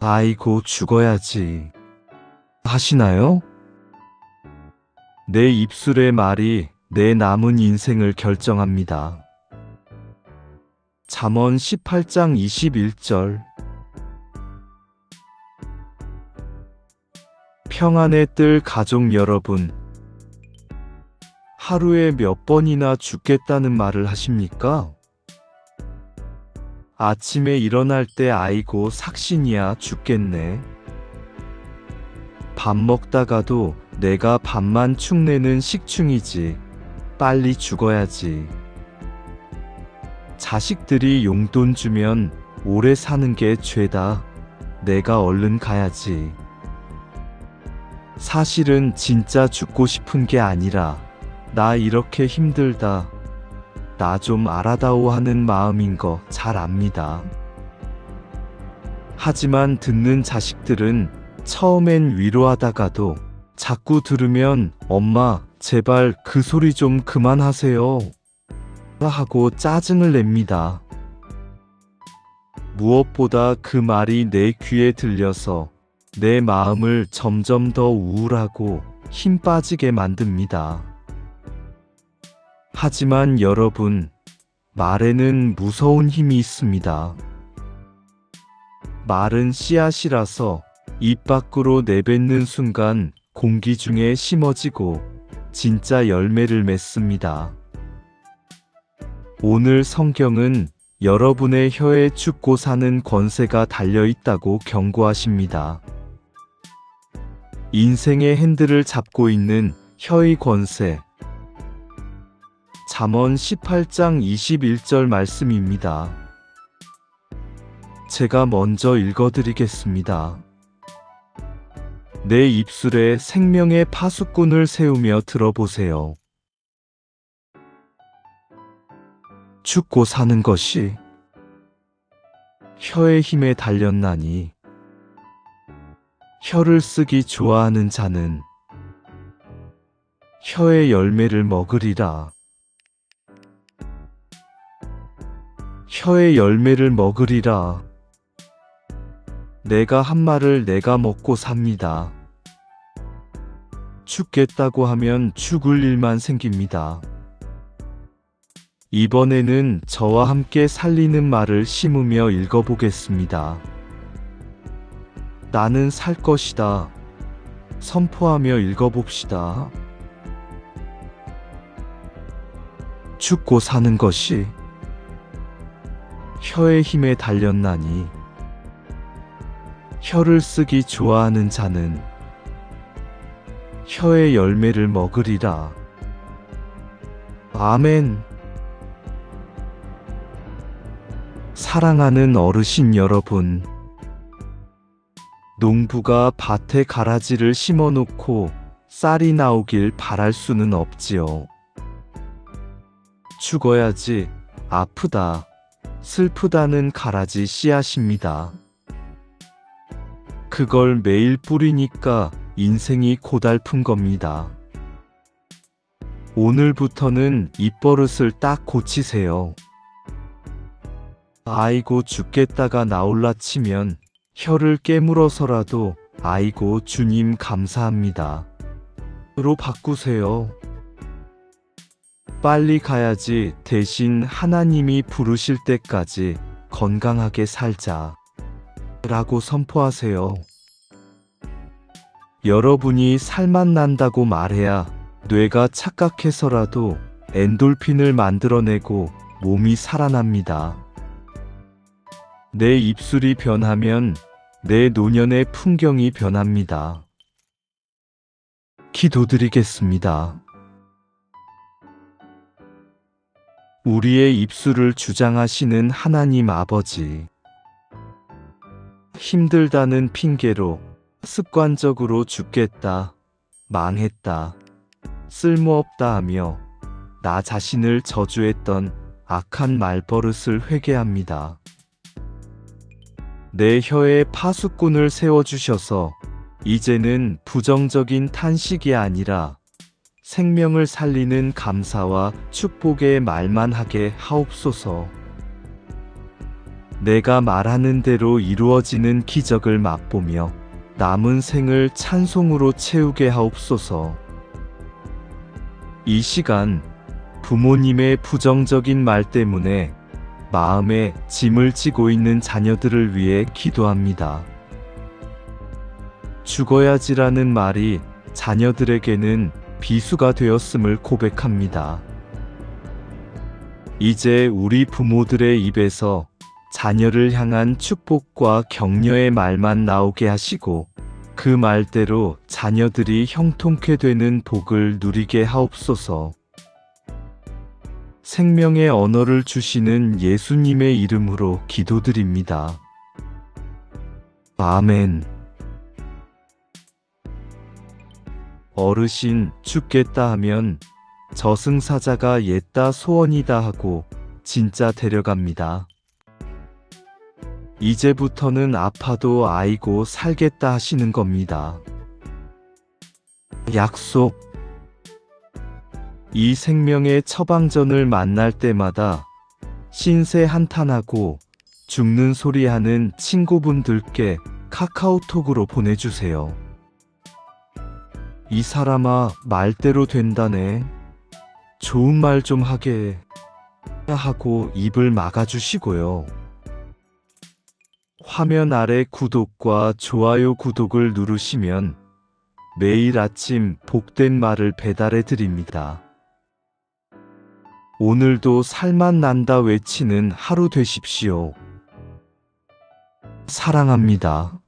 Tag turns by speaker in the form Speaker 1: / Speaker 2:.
Speaker 1: 아이고, 죽어야지. 하시나요? 내 입술의 말이 내 남은 인생을 결정합니다. 잠언 18장 21절 평안에 뜰 가족 여러분 하루에 몇 번이나 죽겠다는 말을 하십니까? 아침에 일어날 때 아이고 삭신이야 죽겠네. 밥 먹다가도 내가 밥만 축내는 식충이지. 빨리 죽어야지. 자식들이 용돈 주면 오래 사는 게 죄다. 내가 얼른 가야지. 사실은 진짜 죽고 싶은 게 아니라 나 이렇게 힘들다. 나 좀 알아다오 하는 마음인 거 잘 압니다. 하지만 듣는 자식들은 처음엔 위로하다가도 자꾸 들으면 엄마, 제발 그 소리 좀 그만하세요. 하고 짜증을 냅니다. 무엇보다 그 말이 내 귀에 들려서 내 마음을 점점 더 우울하고 힘 빠지게 만듭니다. 하지만 여러분, 말에는 무서운 힘이 있습니다. 말은 씨앗이라서 입 밖으로 내뱉는 순간 공기 중에 심어지고 진짜 열매를 맺습니다. 오늘 성경은 여러분의 혀에 죽고 사는 권세가 달려 있다고 경고하십니다. 인생의 핸들을 잡고 있는 혀의 권세. 잠언 18장 21절 말씀입니다. 제가 먼저 읽어드리겠습니다. 내 입술에 생명의 파수꾼을 세우며 들어보세요. 죽고 사는 것이 혀의 힘에 달렸나니 혀를 쓰기 좋아하는 자는 혀의 열매를 먹으리라. 혀의 열매를 먹으리라. 내가 한 말을 내가 먹고 삽니다. 죽겠다고 하면 죽을 일만 생깁니다. 이번에는 저와 함께 살리는 말을 심으며 읽어보겠습니다. 나는 살 것이다. 선포하며 읽어봅시다. 죽고 사는 것이 혀의 힘에 달렸나니 혀를 쓰기 좋아하는 자는 혀의 열매를 먹으리라. 아멘. 사랑하는 어르신 여러분. 농부가 밭에 가라지를 심어 놓고 쌀이 나오길 바랄 수는 없지요. 죽어야지, 아프다, 슬프다는 가라지 씨앗입니다. 그걸 매일 뿌리니까 인생이 고달픈 겁니다. 오늘부터는 입버릇을 딱 고치세요. 아이고 죽겠다가 나올라 치면 혀를 깨물어서라도 아이고 주님 감사합니다. 로 바꾸세요. 빨리 가야지 대신 하나님이 부르실 때까지 건강하게 살자. 라고 선포하세요. 여러분이 살만 난다고 말해야 뇌가 착각해서라도 엔돌핀을 만들어내고 몸이 살아납니다. 내 입술이 변하면 내 노년의 풍경이 변합니다. 기도드리겠습니다. 우리의 입술을 주장하시는 하나님 아버지. 힘들다는 핑계로 습관적으로 죽겠다, 망했다, 쓸모없다 하며 나 자신을 저주했던 악한 말버릇을 회개합니다. 내 혀에 파수꾼을 세워주셔서 이제는 부정적인 탄식이 아니라 생명을 살리는 감사와 축복의 말만 하게 하옵소서. 내가 말하는 대로 이루어지는 기적을 맛보며 남은 생을 찬송으로 채우게 하옵소서. 이 시간 부모님의 부정적인 말 때문에 마음에 짐을 지고 있는 자녀들을 위해 기도합니다. 죽어야지라는 말이 자녀들에게는 비수가 되었음을 고백합니다. 이제 우리 부모들의 입에서 자녀를 향한 축복과 격려의 말만 나오게 하시고 그 말대로 자녀들이 형통케 되는 복을 누리게 하옵소서. 생명의 언어를 주시는 예수님의 이름으로 기도드립니다. 아멘. 어르신 죽겠다 하면 저승사자가 옛다 소원이다 하고 진짜 데려갑니다. 이제부터는 아파도 아이고 살겠다 하시는 겁니다. 약속. 이 생명의 처방전을 만날 때마다 신세 한탄하고 죽는 소리 하는 친구분들께 카카오톡으로 보내주세요. 이 사람아, 말대로 된다네. 좋은 말 좀 하게. 하고 입을 막아주시고요. 화면 아래 구독과 좋아요 구독을 누르시면 매일 아침 복된 말을 배달해 드립니다. 오늘도 살만 난다 외치는 하루 되십시오. 사랑합니다.